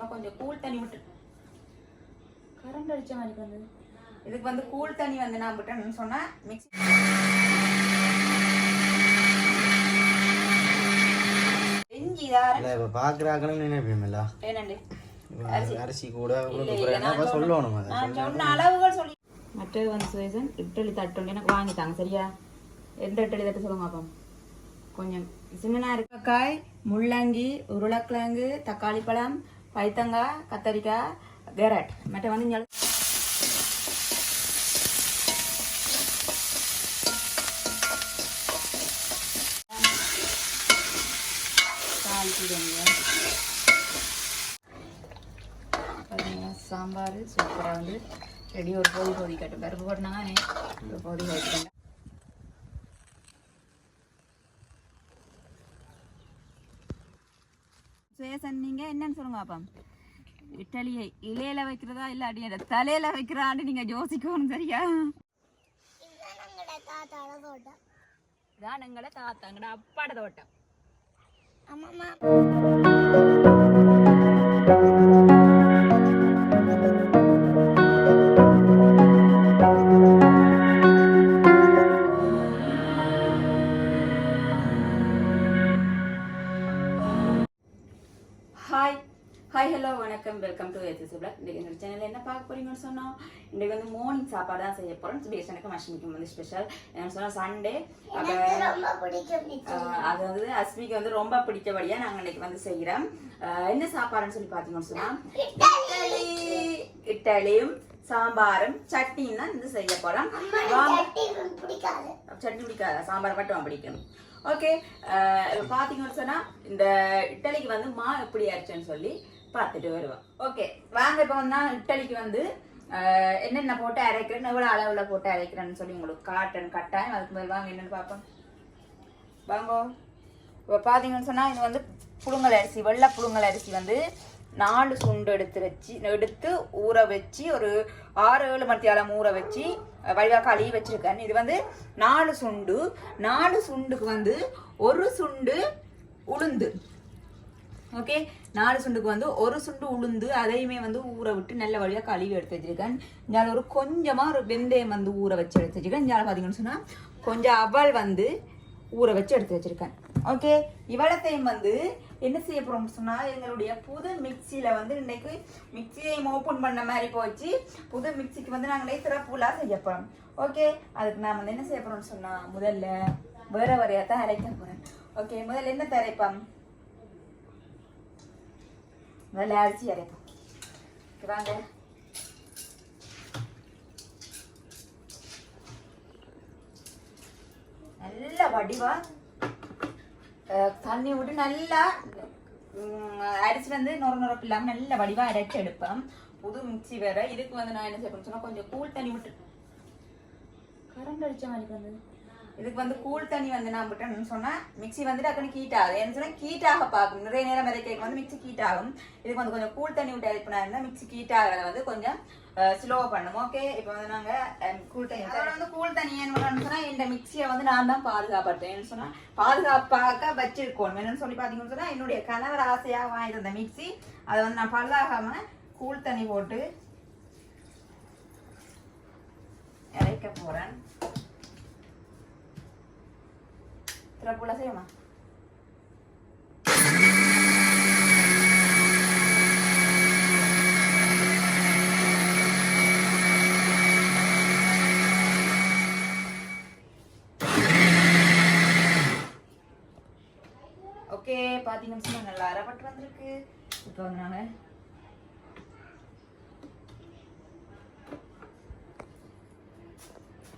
சொன்னா கொஞ்சம் கூல் தண்ணி விட்டு. கரண்ட் அடிச்ச மாதிரி வந்து இதுக்கு வந்து கூல் தண்ணி வந்து நான் விட்டேன்னு சொன்னா மிக்ஸி பாக்குறாங்கன்னு நினைப்பீங்களா என்னண்டு? அரிசி. கூட சொல்லணும் சொன்ன அளவுகள் சொல்லி மற்றது வந்து சுவேசன் இட்டலி தட்டு எனக்கு வாங்கிட்டாங்க சரியா? எந்த இட்டலி தட்டு சொல்லுங்க அப்போ. கொஞ்சம் சின்னனா இருக்காய் முள்ளங்கி உருளைக்கிழங்கு தக்காளி பழம் பைத்தங்காய் கத்தரிக்காய் கேரட் மற்ற வந்து இங்கே சாம்பார் சூப்பராக வந்து ரெடி ஒரு பொதி கட்டு பருப்பு போட்டினாங்க ஒரு பொதி கொதிக்கட்டும் சொன்னீங்க என்னன்னு சொல்லுங்க அப்பா. இட்டலியை இலையில வைக்கிறதா இல்ல அடி தலையில வைக்கிறான்னு நீங்க யோசிக்கணும் சரியா? இதான் எங்களோட தாத்தா அப்பாட தோட்டம். ஆமாமா இன்றைக்கு என்னோட சேனலில் என்ன பார்க்க போறீங்கன்னு சொன்னோம். இன்றைக்கு வந்து மார்னிங் சாப்பாடு தான் செய்ய போகிறோம் பேஸ் எனக்கு மஷ்மிக்கு வந்து ஸ்பெஷல் என்ன சொன்னால் சண்டே அது அது வந்து அஸ்மிக்கு வந்து ரொம்ப பிடிச்சபடியாக நாங்கள் இன்னைக்கு வந்து செய்கிறோம் என்ன சாப்பாடுன்னு சொல்லி பார்த்தீங்கன்னு சொன்னால் இட்டலியும் சாம்பாரும் சட்னியும் தான் வந்து செய்ய போகிறோம் சட்னி பிடிக்காத. சாம்பார் மட்டும் பிடிக்கும். ஓகே பார்த்தீங்கன்னு சொன்னால் இந்த இட்டலிக்கு வந்து மா எப்படி ஆச்சுன்னு சொல்லி பார்த்துட்டு வருவோம். ஓகே வாங்க இப்போ வந்து இட்டலிக்கு வந்து என்னென்ன போட்டு அரைக்கிறேன் எவ்வளோ அளவில் போட்டு அரைக்கிறேன்னு சொல்லி உங்களுக்கு காட்டன் கட்டாயம் அதுக்கு முதல் வாங்க என்னென்னு பார்ப்போம். வாங்கோ. இப்போ பார்த்தீங்கன்னு சொன்னால் இது வந்து புழுங்கல் அரிசி வெள்ளை புழுங்கல் அரிசி வந்து நாலு சுண்டு எடுத்து வச்சு எடுத்து ஊற வச்சு ஒரு ஆறு ஏழு மத்தியாலம் ஊற வச்சு வழிவாக கழுவி வச்சிருக்கேன். இது வந்து நாலு சுண்டு நாலு சுண்டுக்கு வந்து ஒரு சுண்டு உளுந்து. ஓகே நாலு சுண்டுக்கு வந்து ஒரு சுண்டு உளுந்து அதையுமே வந்து ஊற விட்டு நல்ல வழியாக கழுவி எடுத்து வச்சிருக்கேன். இங்கே ஒரு கொஞ்சமாக ஒரு வெந்தயம் வந்து ஊற வச்சு எடுத்து வச்சிருக்கேன். இங்கே பார்த்தீங்கன்னு சொன்னால் கொஞ்சம் அவல் வந்து ஊற வச்சு எடுத்து வச்சிருக்கேன். ஓகே இவ்வளத்தையும் வந்து என்ன செய்ய போகிறோம்னு சொன்னால் எங்களுடைய புது மிக்சியில் வந்து இன்றைக்கு மிக்சியையும் ஓப்பன் பண்ண மாதிரி போச்சு. புது மிக்சிக்கு வந்து நாங்களே திறப்புலாம் செய்ய போகிறோம் ஓகே அதுக்கு நான் வந்து என்ன செய்ய போகிறோம்னு சொன்னால் முதல்ல வேற வரையாக தான் அரைக்க போகிறேன் ஓகே முதல்ல என்ன அரைப்போம் நல்லா அரிசி அரைப்போம் இங்க வாங்க நல்ல வடிவா தண்ணி விட்டு நல்லா அரிசி வந்து நொற நொறப்பு இல்லாமல் நல்ல வடிவா அரைச்சி எடுப்பேன் புது மிக்ஸி வேற இதுக்கு வந்து நான் என்ன செய்யணும் சொன்னா கொஞ்சம் கூழ் தண்ணி விட்டு கரண்ட் அடிச்ச மாதிரி வந்து இதுக்கு வந்து கூல் தண்ணி வந்து நான் விட்டேன்னு சொன்னா மிக்ஸி வந்து டக்குனு ஹீட் ஆகுது. என்ன சொன்னா ஹீட் ஆக பார்க்கும் நிறைய நேரம் வரை வந்து மிக்ஸி ஹீட் ஆகும். இதுக்கு வந்து கொஞ்சம் கூல் தண்ணி விட்டு அரைப்பினா இருந்தால் மிக்ஸி ஹீட் ஆகிறத வந்து கொஞ்சம் ஸ்லோ பண்ணும். ஓகே இப்போ வந்து நாங்க கூல் தண்ணி அப்புறம் வந்து கூல் தண்ணி என்ன பண்ணணும்னு சொன்னா இந்த மிக்ஸியை வந்து நான் தான் பாதுகாப்படுத்தேன் என்ன சொன்னா பாதுகாப்பாக வச்சிருக்கோம். என்னன்னு சொல்லி பார்த்தீங்கன்னு சொன்னா என்னுடைய கணவர் ஆசையாக வாங்கிட்டு வந்த மிக்ஸி அதை வந்து நான் பல்லாகாம கூல் தண்ணி போட்டு இறைக்க Trápula se llama. ஓகே பாதி நிமிஷம் நல்லா அரைப்பட்டு வந்திருக்கு இப்போ வந்து நாங்கள்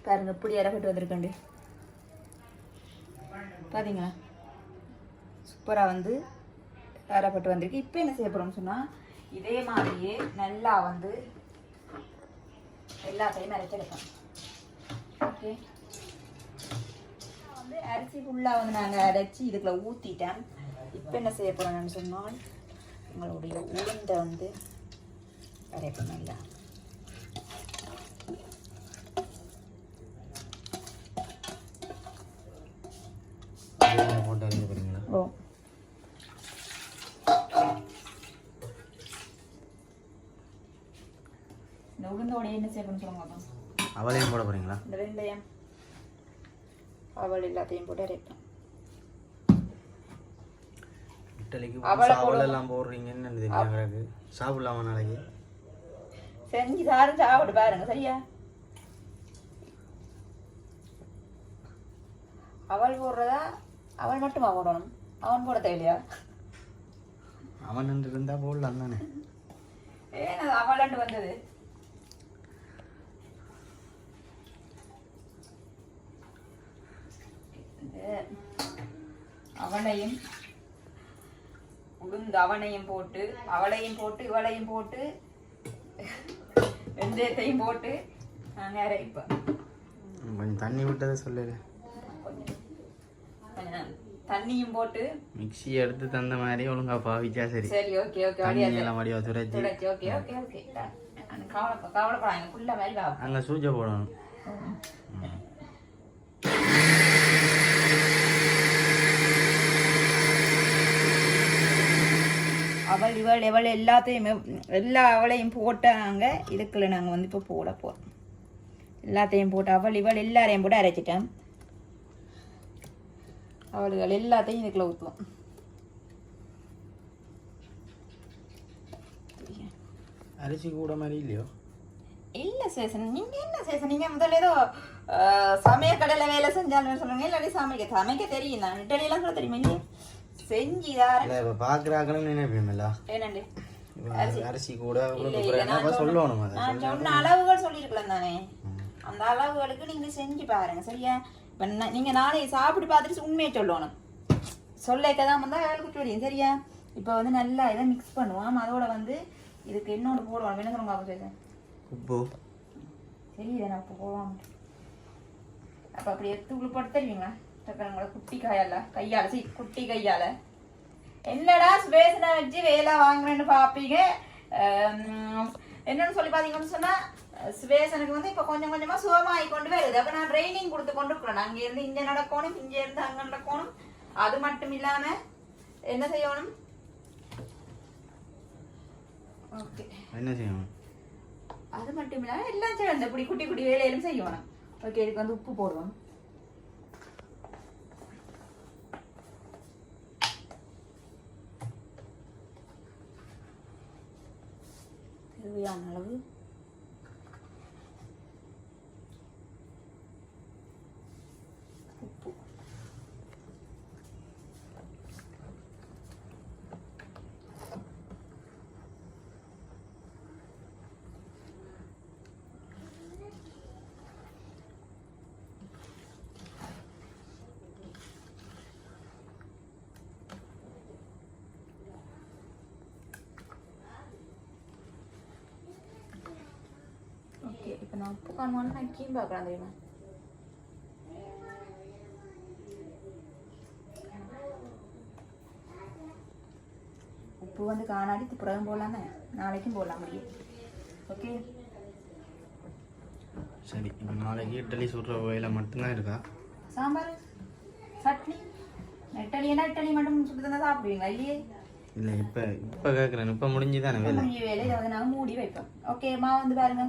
பாருங்க இப்படி அரைப்பட்டு வந்திருக்கண்டு பார்த்தீங்களா சூப்பராக வந்து தரப்பட்டு வந்திருக்கு. இப்போ என்ன செய்ய போகிறோம்னு சொன்னால் இதே மாதிரியே நல்லா வந்து எல்லாத்தையும் அரைச்செடுப்போம் ஓகே? வந்து அரிசி ஃபுல்லாக வந்து நாங்கள் அரைச்சி இதுக்குள்ள ஊற்றிட்டேன் இப்போ என்ன செய்ய போகிறோம்னு சொன்னால் எங்களுடைய உளுந்தை வந்து அரைப்போம் நல்லா போட்டு அறிஞ்சு போறீங்களா ஓ. இந்த உளுந்தோட என்ன சேர்க்கணும் சொல்லுங்க. அவளையும் போட போறீங்களா? இந்த வெந்தயம் அவள் எல்லாத்தையும் போட்டு அரைப்பேன் இட்டலிக்கு அவள் எல்லாம் போடுறீங்கன்னு எனக்கு. சாப்பிடலாமா நாளைக்கு? செஞ்சு சாரும் சாப்பிட்டு பாருங்க சரியா? அவள் போடுறதா அவள் மட்டுமா போடணும்? அவன் போட தேவையா அவன் நின்று இருந்தா போடலாம் தானே ஏன் அவளண்டு வந்தது? அவனையும் உளுந்து அவனையும் போட்டு அவளையும் போட்டு இவளையும் போட்டு வெந்தயத்தையும் போட்டு நாங்கள் அரைப்போம் கொஞ்சம் தண்ணி விட்டதை சொல்லல கொஞ்சம். தண்ணியும் போட்டு மிக்ஸி எடுத்து தந்த மாதிரி ஒழுங்கா பாவிச்சா சரி. சரி ஓகே ஓகே தண்ணி எல்லாம் வடிவா துரைச்சி ஓகே ஓகே ஓகே கவலை கவலைப்படாங்க ஃபுல்லாக மாதிரி வா அங்க சூஜை போடணும். அவள் இவள் இவள் எல்லாத்தையும் எல்லா அவளையும் போட்டாங்க இதுக்குள்ள நாங்கள் வந்து இப்போ போட போகிறோம் எல்லாத்தையும் போட்டு அவள் இவள் எல்லாரையும் போட்டு அரைச்சிட்டேன். அவளுகள் எல்லாத்தையும் இதுக்குள்ள ஊற்றுவோம் அரிசி கூட மாதிரி இல்லையோ? இல்லை சேசன் நீங்கள் என்ன சேசன்? நீங்கள் முதல்ல ஏதோ அஹ், சமையக்கடையில் வேலை செஞ்சாலும் சொல்லுங்க. இல்லாட்டி சமைக்க சமைக்க தெரியும் தான். இட்டலியெல்லாம் கூட தெரியுமா நீ செஞ்சு தாரேன் இப்ப நினைப்பீங்களா ஏனண்டு அரிசி. கூட நான் சொல்லணும் நான் சொன்ன அளவுகள் சொல்லியிருக்கலாம் தானே. அந்த அளவுகளுக்கு நீங்க செஞ்சு பாருங்க சரியா? இப்ப நா- நீங்க நாளைக்கு சாப்பிட்டு பார்த்துட்டு உண்மையை சொல்லணும். சொல்லேக்க தான் வந்தா வேலைக்கு தெரியும் சரியா? இப்போ வந்து நல்லா இதை மிக்ஸ் பண்ணுவோம். அதோட வந்து இதுக்கு இன்னொன்று போடுவோம் அப்போ சொல்லுங்க உப்பு. தெரியுது நான் இப்போ போடுவோம் அப்போ அப்படி எடுத்து உங்களுக்கு போட்டு தருவீங்களா தக்கறங்கள குட்டி கையால கையால சி குட்டி கையால. என்னடா சுபேசனை வச்சு வேலை வாங்குறேன்னு பார்ப்பீங்க என்னன்னு சொல்லி பார்த்தீங்கன்னு சொன்னா சுபேசனுக்கு வந்து இப்போ கொஞ்சம் கொஞ்சமா சுகமாகி கொண்டு வருது. அப்போ நான் ட்ரைனிங் கொடுத்து கொண்டு இருக்கிறேன் அங்கே இருந்து இங்கே நடக்கணும் இங்கே இருந்து அங்கே நடக்கணும். அது மட்டும் இல்லாம என்ன செய்யணும்? ஓகே என்ன செய்யணும்? அது மட்டும் இல்லாம எல்லாம் சேர்ந்து இப்படி குட்டி குட்டி வேலையிலும் செய்யணும். ஓகே இதுக்கு வந்து உப்பு போடுவோம். தேவையான அளவு உப்பு ஓகே இப்போ நான் உப்பு காணுவான்னு நான் கீழ் பார்க்கலாம் தெரியுமா உப்பு வந்து காணாடி துப்புரகம் போடலாம் தானே நாளைக்கும் போடலாம் முடியும் ஓகே சரி இப்போ நாளைக்கு இட்லி சுடுற வகையில மட்டும்தான் இருக்கா சாம்பார் சட்னி இட்டலினா இட்டலி மட்டும் சுட்டு தந்தா சாப்பிடுவீங்களா இல்லையே இல்ல இப்ப இப்ப கேக்குறேன் இப்ப முடிஞ்சுதானே வேலை முடிஞ்ச வேலை இதை வந்து நாங்கள் மூடி வைப்போம் ஓகே மாவு வந்து பாருங்க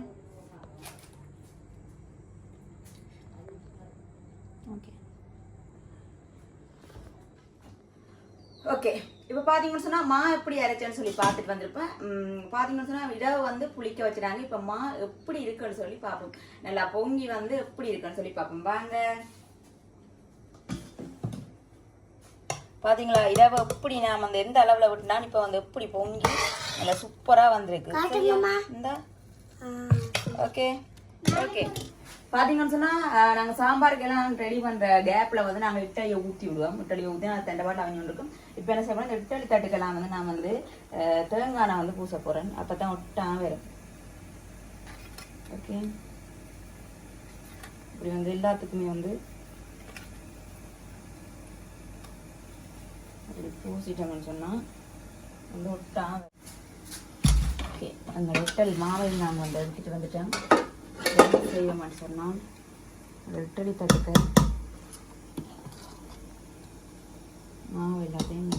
ஓகே ஓகே. இப்போ பார்த்தீங்கன்னு சொன்னால் மா எப்படி அரைச்சேன்னு சொல்லி பார்த்துட்டு வந்திருப்பேன். பார்த்தீங்கன்னு சொன்னால் இரவு வந்து புளிக்க வச்சுட்டாங்க. இப்போ மா எப்படி இருக்குன்னு சொல்லி பார்ப்போம். நல்லா பொங்கி வந்து எப்படி இருக்குன்னு சொல்லி பார்ப்போம். வாங்க. பாத்தீங்களா இரவு எப்படி நான் வந்து எந்த அளவுல விட்டுனாலும் இப்போ வந்து எப்படி பொங்கி நல்லா சூப்பரா வந்திருக்கு? இந்தா. ஓகே. ஓகே. பார்த்தீங்கன்னு சொன்னால் நாங்கள் சாம்பாருக்கு எல்லாம் ரெடி பண்ணுற கேப்பில் வந்து நாங்கள் இட்டலியை ஊற்றி விடுவோம். இட்டலியை ஊற்றி நான் தண்டபாட்டில் அவங்க இருக்கும் இப்போ என்ன செய்யணும் இந்த இட்டலி தட்டுக்கெல்லாம் வந்து நான் வந்து தேங்காய் நான் வந்து பூச அப்போ தான் ஒட்டாம வரும். ஓகே. இப்படி வந்து எல்லாத்துக்குமே வந்து அப்படி பூசிட்டோம்னு சொன்னால் வந்து ஒட்டா ஓகே. அந்த இட்டல் மாவை நாங்கள் வந்து எடுத்துகிட்டு வந்துட்டேன். என்ன செய்வோம்னு சொன்னால் அந்த இட்டலி தட்டுக்க மாவு எல்லாத்தையும்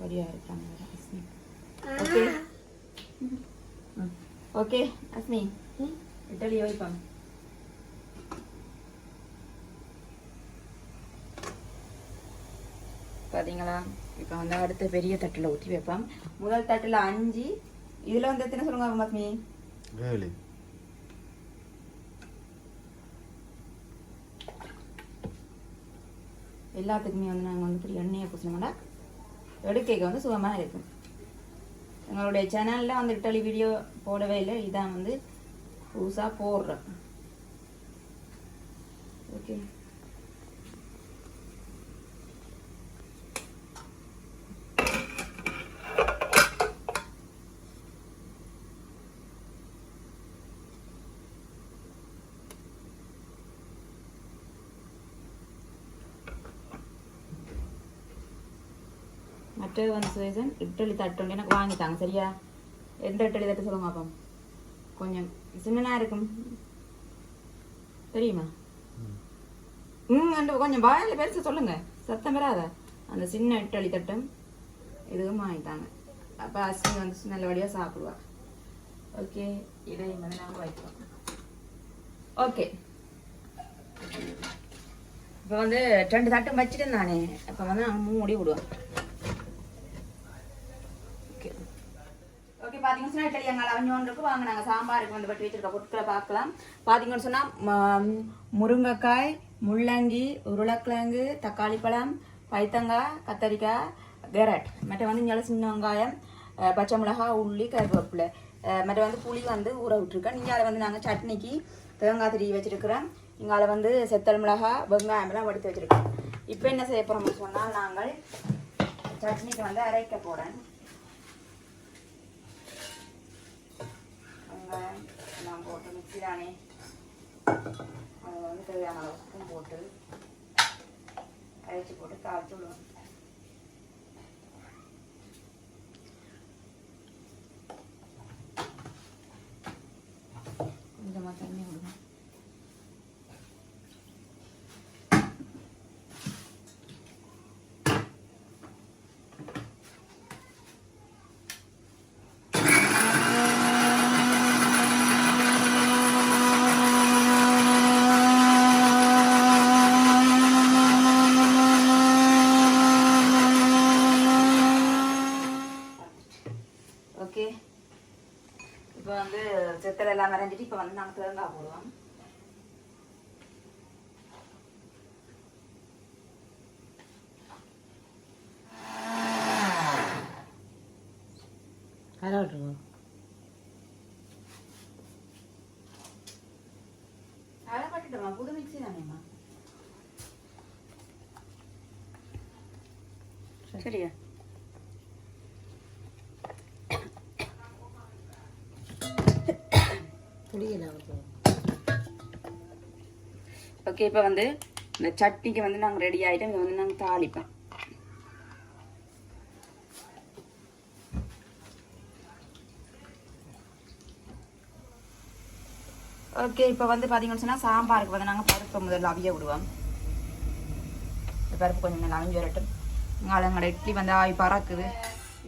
ரெடியாக இருக்காங்க அஸ்மி ஓகே ஓகே அஸ்மி இட்டலி வைப்பாங்க பார்த்தீங்களா இப்போ வந்து அடுத்த பெரிய தட்டில் ஊற்றி வைப்போம். முதல் தட்டில் அஞ்சு. இதில் வந்து எத்தனை சொல்லுங்க அஸ்மி ஏழு. எல்லாத்துக்குமே வந்து நாங்கள் வந்து இப்படி எண்ணெயை பூசினோம்னா எடுக்கைக்கு வந்து சுகமாக இருக்கும். எங்களுடைய சேனலில் வந்து இட்டலி வீடியோ போடவே இல்லை. இதான் வந்து புதுசாக போடுறேன். ஓகே மற்றது வந்து சுவேசன் இட்டலி தட்டு எனக்கு வாங்கித்தாங்க சரியா எந்த இட்டலி தட்டு சொல்லுங்க அப்போ கொஞ்சம் சின்னனாக இருக்கும் தெரியுமா ம் அந்த கொஞ்சம் வாயில் பெருசு சொல்லுங்க சத்தம் பெறாத அந்த சின்ன இட்டலி தட்டும் இதுவும் வாங்கித்தாங்க அப்போ அஸ்மி வந்து நல்லபடியாக சாப்பிடுவா ஓகே இதை வந்து நாங்கள் வைக்கிறோம் ஓகே இப்போ வந்து ரெண்டு தட்டும் வச்சுட்டு நானே அப்போ வந்து நாங்கள் மூடி விடுவோம் ஓகே ஓகே பார்த்தீங்கன்னு சொன்னால் இட்லி எங்கள் வாங்க நாங்கள் சாம்பாருக்கு வந்து வெட்டி வச்சுருக்க பொருட்களை பார்க்கலாம். பார்த்தீங்கன்னு சொன்னால் முருங்கைக்காய் முள்ளங்கி உருளைக்கிழங்கு தக்காளி பழம் பைத்தங்காய் கத்தரிக்காய் கேரட். மற்ற வந்து இங்கே சின்ன வெங்காயம் பச்சை மிளகாய் உள்ளி கருவேப்பிலை. மற்ற வந்து புளி வந்து ஊற விட்டுருக்கேன். நீங்கள் அதை வந்து நாங்கள் சட்னிக்கு தேங்காய் திரி வச்சுருக்கிறோம். இங்கே அதை வந்து செத்தல் மிளகாய் வெங்காயம்லாம் வடித்து வச்சுருக்கோம். இப்போ என்ன செய்ய போகிறோம்னு சொன்னால் நாங்கள் சட்னிக்கு வந்து அரைக்க போகிறேன் வெங்காயம் எல்லாம் போட்டு மிக்சி தானே அதை வந்து தேவையான அளவு போட்டு அரைச்சி போட்டு தாளிச்சு விடுவேன் கொஞ்சமாக தண்ணி விடுவோம் ஓகே இப்போ வந்து செத்தல் எல்லாம் வரைஞ்சிட்டு இப்போ வந்து நாங்கள் தேங்காய் போடுவோம் அதெல்லாம் பட்டுட்டோமா புது மிக்ஸி தானேம்மா? சரியா ஓகே இப்போ வந்து இந்த சட்னிக்கு வந்து நாங்கள் ரெடி ஆகிட்டோம் இதை வந்து நாங்கள் தாளிப்போம். ஓகே இப்போ வந்து பார்த்தீங்கன்னு சொன்னால் சாம்பாருக்கு வந்து நாங்கள் பருப்பை முதல்ல அவிய விடுவோம். இந்த பருப்பு கொஞ்சம் நல்லா அவிஞ்சு வரட்டும். எங்களோட இட்லி வந்து ஆவி பறக்குது.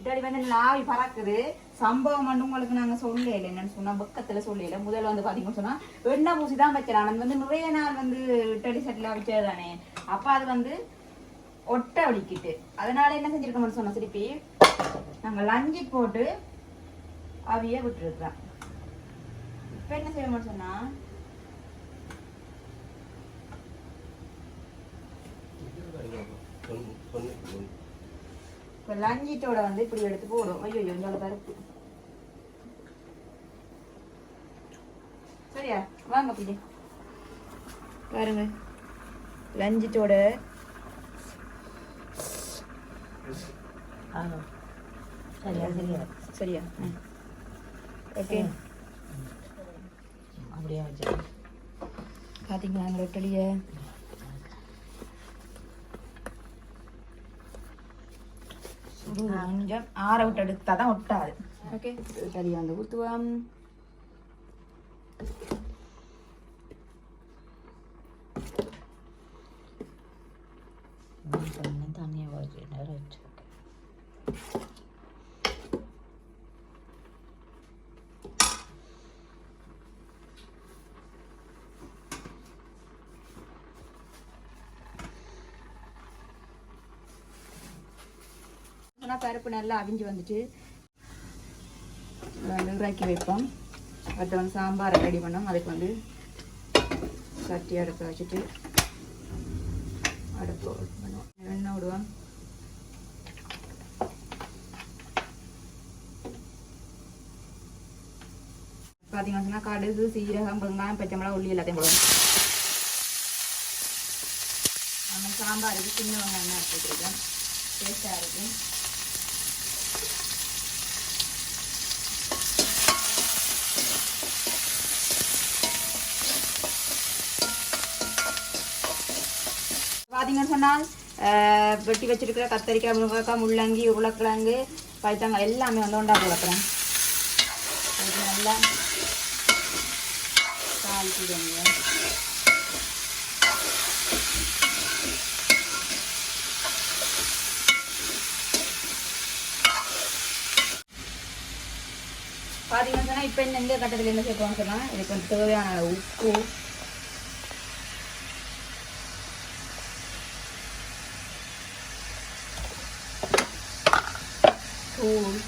இட்லி வந்து லாவி பறக்குது. சம்பவம் வந்து உங்களுக்கு நாங்க சொல்லல என்னன்னு சொன்னால் பக்கத்தில் சொல்லல முதல்ல வந்து பாத்தீங்கன்னு சொன்னால் எண்ணெய் பூசி தான் வச்சிடலாம் அது வந்து நிறைய நாள் வந்து இட்டடி சட்டில் வச்சது தானே அப்போ அது வந்து ஒட்ட வலிக்கிட்டு. அதனால என்ன செஞ்சிருக்கோம்னு சொன்ன திருப்பி நாங்க லஞ்சி போட்டு அவிய விட்டுருக்குறோம். இப்போ என்ன செய்யணும்னு சொன்னா இப்போ லஞ்சிட்டோட வந்து இப்படி எடுத்து போடும். ஐயோ இந்த பருப்பு சரியா? வாங்க பிடி பாருங்க. லஞ்சிட்டோட. சரியா சரியா. சரியா. ஓகே. அப்படியே வச்சு பார்த்தீங்களா அந்த கொஞ்சம் ஆற விட்டு எடுத்தா தான் ஒட்டாது. ஓகே. ரொட்டலி வந்து ஊற்றுவோம் தண்ணியை வச்சு நேரம் வச்சு சொன்னால் பருப்பு நல்லா அவிஞ்சு வந்துட்டு இதை வைப்போம். அடுத்து வந்து சாம்பாரை ரெடி பண்ணோம். அதுக்கு வந்து சட்டி அடுப்பை வச்சுட்டு அடுப்பு பண்ணுவோம். எண்ணெய் விடுவோம். பார்த்தீங்கன்னா கடுகு சீரகம் வெங்காயம் பச்சை மிளகா உள்ளி எல்லாத்தையும் போடுவோம். நம்ம சாம்பாருக்கு சின்ன வெங்காயம் எடுத்துக்கிட்டு இருக்கேன் டேஸ்ட்டாக இருக்குது பார்த்தீங்கன்னு சொன்னால் வெட்டி வச்சிருக்கிற கத்தரிக்காய் முருங்கைக்காய் முள்ளங்கி உருளைக்கிழங்கு பைத்தங்காய் எல்லாமே வந்து ஒன்றா போடுறேன் நல்லா தாளிச்சுடுங்க. பார்த்தீங்கன்னு சொன்னால் இப்போ இந்த கட்டத்தில் என்ன சேர்க்கணும்னு சொன்னால் இதுக்கு தேவையான உப்பு azul.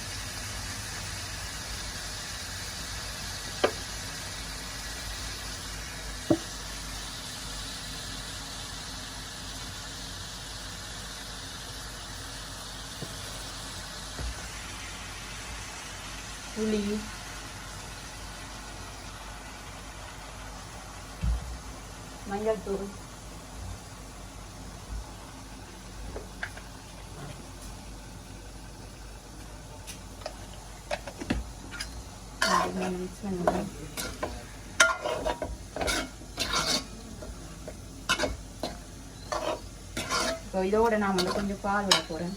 Manga. இப்போ இதோட நான் வந்து கொஞ்சம் பால் விட போகிறேன்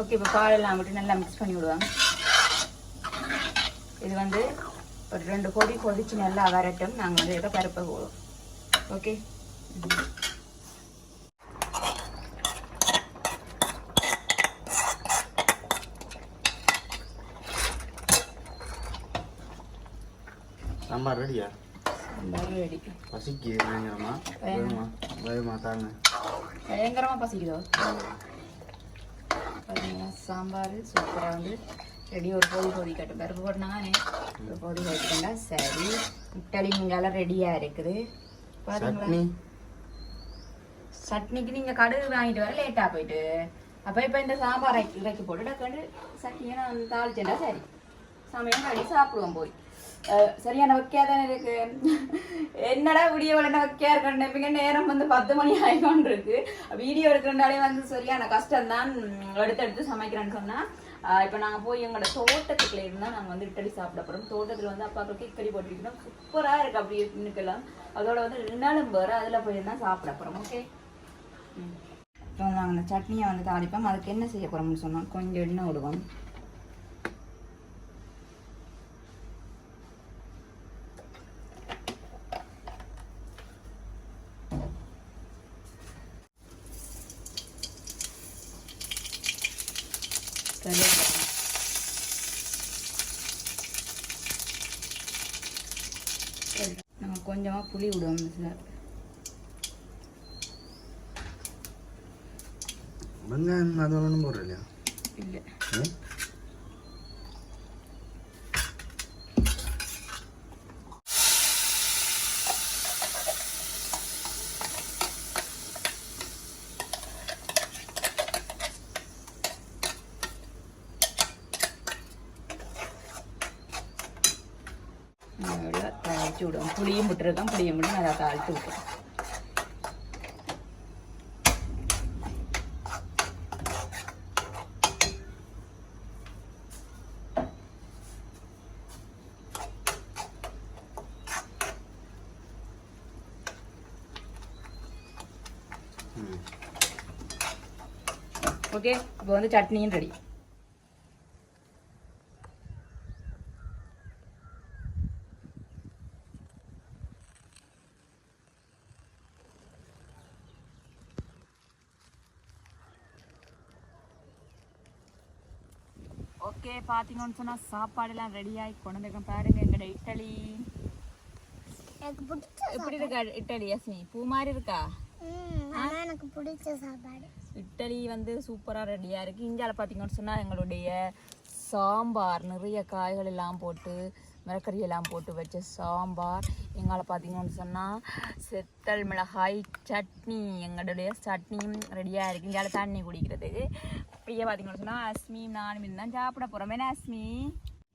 ஓகே இப்போ பாலெல்லாம் விட்டு நல்லா மிக்ஸ் பண்ணி விடுவாங்க இது வந்து ஒரு ரெண்டு கொதி கொதிச்சு நல்லா வரட்டும். நாங்கள் வந்து இதை பருப்பை போடுவோம். ஓகே சாம்பார் ரெடியா ரெடி பசிக்கு பயங்கரமா. வேணுமா? வேணுமா தாங்க. பயங்கரமாக பசிக்குதோ? பார்த்தீங்கன்னா சாம்பார் சூப்பராக வந்து ரெடி ஒரு பொதி கொதிக்கட்டும் பருப்பு போட்டினாங்க ஒரு பொதி கொதிக்கண்டா சரி. இட்டலி இங்கெல்லாம் ரெடியாக இருக்குது. பார்த்தீங்களா சட்னி. சட்னிக்கு நீங்கள் கடுகு வாங்கிட்டு வர லேட்டாக போயிட்டு. அப்போ இப்போ இந்த சாம்பார் இறக்கி போட்டு டக்குன்னு சட்னியை நான் தாளிச்சேன்டா சரி. சமையல் கடி சாப்பிடுவோம் போய். சரியான வைக்கா தானே இருக்கு. என்னடா வீடியோ விளையாட வைக்கா இருக்கேன் நேரம் வந்து பத்து மணி ஆகிக்கொண்டு இருக்கு. வீடியோ எடுக்கிறனாலே வந்து சரியான கஷ்டம் தான் எடுத்து எடுத்து சமைக்கிறேன்னு சொன்னா இப்போ நாங்கள் போய் எங்களோட தோட்டத்துக்குள்ள இருந்தால் நாங்கள் வந்து இட்டலி சாப்பிட போகிறோம் தோட்டத்தில் வந்து அப்பாவுக்கு இக்கடி போட்டுக்கிட்டோம் சூப்பராக இருக்கு அப்படி இருக்கலாம் அதோட வந்து ரெண்டாலும் வேறு அதில் போய் தான் சாப்பிட போகிறோம் ஓகே இப்போ நாங்கள் அந்த சட்னியை வந்து தாளிப்போம். அதுக்கு என்ன செய்ய போகிறோம்னு சொன்னோம் கொஞ்சம் எண்ணெய் விடுவோம் கருவேப்பிலை. சரி, நம்ம கொஞ்சமாக புளி விடுவோம் மிஸ்ல வெங்காயம் அது ஒன்றும் போடுற இல்லையா இல்லை ம்? நல்லா தாளிச்சு விடுவோம் புளியும் விட்டுருக்கோம் புளியும் விட்டு நல்லா தாளிச்சு விட்டுருவோம் ஓகே இப்போ வந்து சட்னியும் ரெடி. ஓகே பார்த்தீங்கன்னு சொன்னால் சாப்பாடெல்லாம் ரெடி ஆகி கொண்டு வந்திருக்கேன் பாருங்க எங்கட இட்டலி. எப்படி இருக்கா இட்டலி யஸ்மி? பூ மாதிரி இருக்கா? எனக்கு பிடிச்ச சாப்பாடு. இட்டலி வந்து சூப்பராக ரெடியாக இருக்குது இந்தியாவில் பார்த்தீங்கன்னு சொன்னால் எங்களுடைய சாம்பார் நிறைய காய்கள் எல்லாம் போட்டு மிளகறி எல்லாம் போட்டு வச்ச சாம்பார். எங்களை பார்த்தீங்கன்னு சொன்னால் செத்தல் மிளகாய் சட்னி எங்களுடைய சட்னியும் ரெடியாக இருக்குது இந்தியாவில் தண்ணி குடிக்கிறதுக்கு. அப்படியே பார்த்தீங்கன்னு சொன்னால் அஸ்மி நானும் தான் சாப்பிட போகிறோம் என்ன அஸ்மி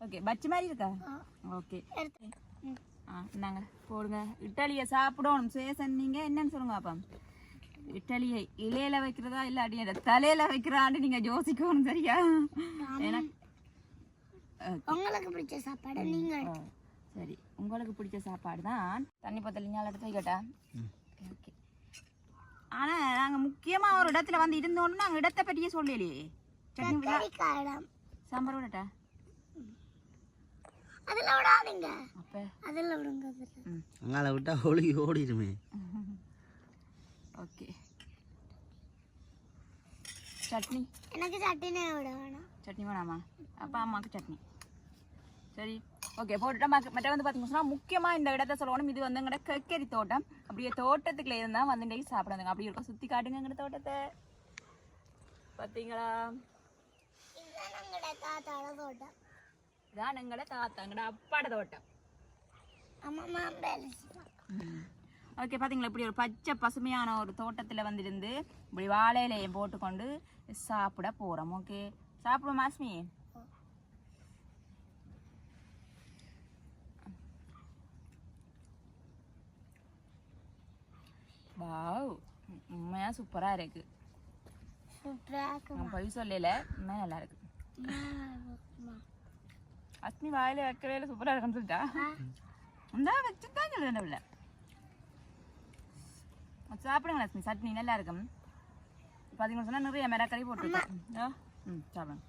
ஓகே பச்சை மாதிரி இருக்கா ஓகே. ஆ இந்தாங்க போடுங்க இட்டாலியை சாப்பிடணும் சேசன் நீங்க என்னன்னு சொல்லுங்க அப்பா இட்டாலியை இலையில வைக்கிறதா இல்லாட்டி அதை தலையில வைக்கிறான்னு நீங்க யோசிக்கணும் சரியா ஏன்னா உங்களுக்கு பிடிச்ச சாப்பாடு நீங்கள் ஆ, சரி. உங்களுக்கு பிடிச்ச சாப்பாடு தான் தண்ணி பத்தலிங்க எடுத்து வைக்கட்டா ஓகே ஆனா நாங்க முக்கியமா ஒரு இடத்துல வந்து இருந்தோம்னு நாங்க இடத்தை பற்றியே சொல்லலையே. சட்னி சாம்பார் விடட்டா அதில் விடாதீங்க. அப்ப? அதில் விடுங்க அங்கால விட்டா ஒளி ஓடிடுமே. ஓகே. சட்னி? எனக்கு சட்டினே விட வேணாம். சட்னி வேணாமா? அப்பா அம்மாவுக்கு சட்னி. சரி. ஓகே மக்க- மற்ற வந்து பார்த்தீங்கன்னா சொன்னா முக்கியமாக இந்த இடத்த சொல்லணும். இது வந்து எங்கட கக்கரி தோட்டம். அப்படியே தோட்டத்துக்குள்ள இருந்தால் வந்து இன்றைக்கு சாப்பிடாதுங்க அப்படி இருக்கும் சுற்றி காட்டுங்க எங்கட தோட்டத்தை. பார்த்தீங்களா இதான் எங்கட தாத்தா எங்கட அப்பாட தோட்டம். ஓகே பார்த்தீங்களா இப்படி ஒரு பச்சை பசுமையான ஒரு தோட்டத்தில் வந்திருந்து இப்படி வாழை இலையை போட்டுக்கொண்டு சாப்பிட போகிறோம் ஓகே சாப்பிடுவோம் மாஸ்மி வாவ் உண்மையாக சூப்பராக இருக்கு. நான் பொய் சொல்லல. உண்மையாக நல்லா இருக்கு. அஸ்மி வாயில வைக்கிறதுல சூப்பராக இருக்குன்னு சொல்லிட்டா. இந்த வச்சு தான் சொல்லுவேன் இல்லை சாப்பிடுங்க லட்சுமி சட்னி நல்லா இருக்கும் பார்த்தீங்கன்னு சொன்னால் நிறைய மிரக்கறி போட்டிருக்கோம். ம் சாப்பிடுங்க.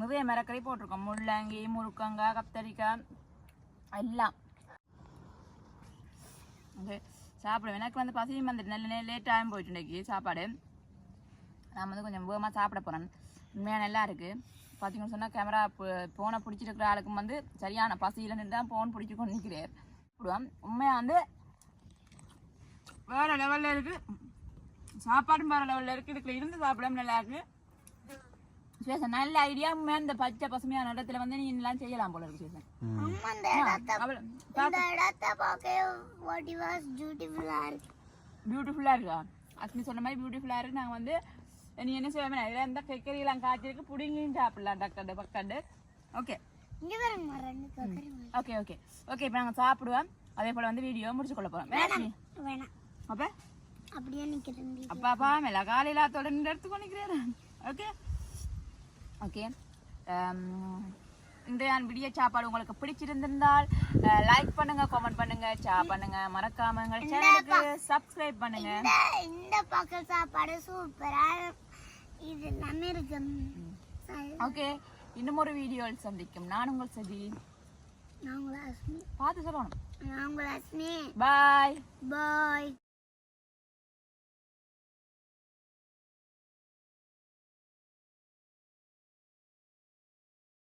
நிறைய மிரக்கறி போட்டிருக்கோம். முள்ளங்கி முருக்கங்காய் கத்தரிக்காய் எல்லாம். ஓகே சாப்பிடுவேன் எனக்கு வந்து பசியும் வந்துட்டு நல்ல லேட் ஆகும் போயிட்டு இன்னைக்கு சாப்பாடு. நான் வந்து கொஞ்சம் வேகமாக சாப்பிட போகிறேன் உண்மையாக நல்லா இருக்குது பார்த்தீங்கன்னு சொன்னால் கேமரா ஃபோனை பிடிச்சிருக்கிற ஆளுக்கும் வந்து சரியான பசியில் நின்று தான் ஃபோன் பிடிச்சி கொண்டு நிற்கிறேன் சாப்பிடுவேன் உண்மையாக வந்து வேறு லெவலில் இருக்குது சாப்பாடும் வேறு லெவலில் இருக்குது இதுக்குள்ள இருந்து சாப்பிடாம நல்லா இருக்குது சுவேசன் நல்ல ஐடியா இந்த பச்சை பசுமையான இடத்துல வந்து நீ எல்லாம் செய்யலாம் போல இருக்கு சுவேசன் பியூட்டிஃபுல்லாக இருக்கு. பியூட்டிஃபுல்லாக இருக்கா? அஸ்மி சொன்ன மாதிரி பியூட்டிஃபுல்லாக இருக்கு. நாங்கள் வந்து நீ என்ன செய்வேன் இதில் இந்த கெக்கரியெல்லாம் காய்ச்சிருக்கு புடிங்கியும் சாப்பிடலாம் டக்கண்டு பக்கண்டு ஓகே ஓகே ஓகே ஓகே இப்போ நாங்கள் சாப்பிடுவோம். அதே போல் வந்து வீடியோ முடிச்சு கொள்ள போகிறோம் வேணாம் வேணாம் அப்போ? அப்படியே நிற்கிறேன் அப்பா அப்பா மேல காலையில் தொடர்ந்து எடுத்து நிற்கிறேன் ஓகே ஓகே இந்த விடிய சாப்பாடு உங்களுக்கு பிடிச்சிருந்திருந்தால் லைக் பண்ணுங்க கமெண்ட் பண்ணுங்க சா பண்ணுங்க. மறக்காம எங்கள் சேனலுக்கு சப்ஸ்கிரைப் பண்ணுங்க. இந்த பக்கம் சாப்பாடு சூப்பரா இது எல்லாமே இருக்கு. ஓகே இன்னும் ஒரு வீடியோவில் சந்திக்கும். நான் உங்கள் சதி நான் உங்களை அஸ்மி. பார்த்து சொல்லணும். நான் உங்களை அஸ்மி. பாய் பாய்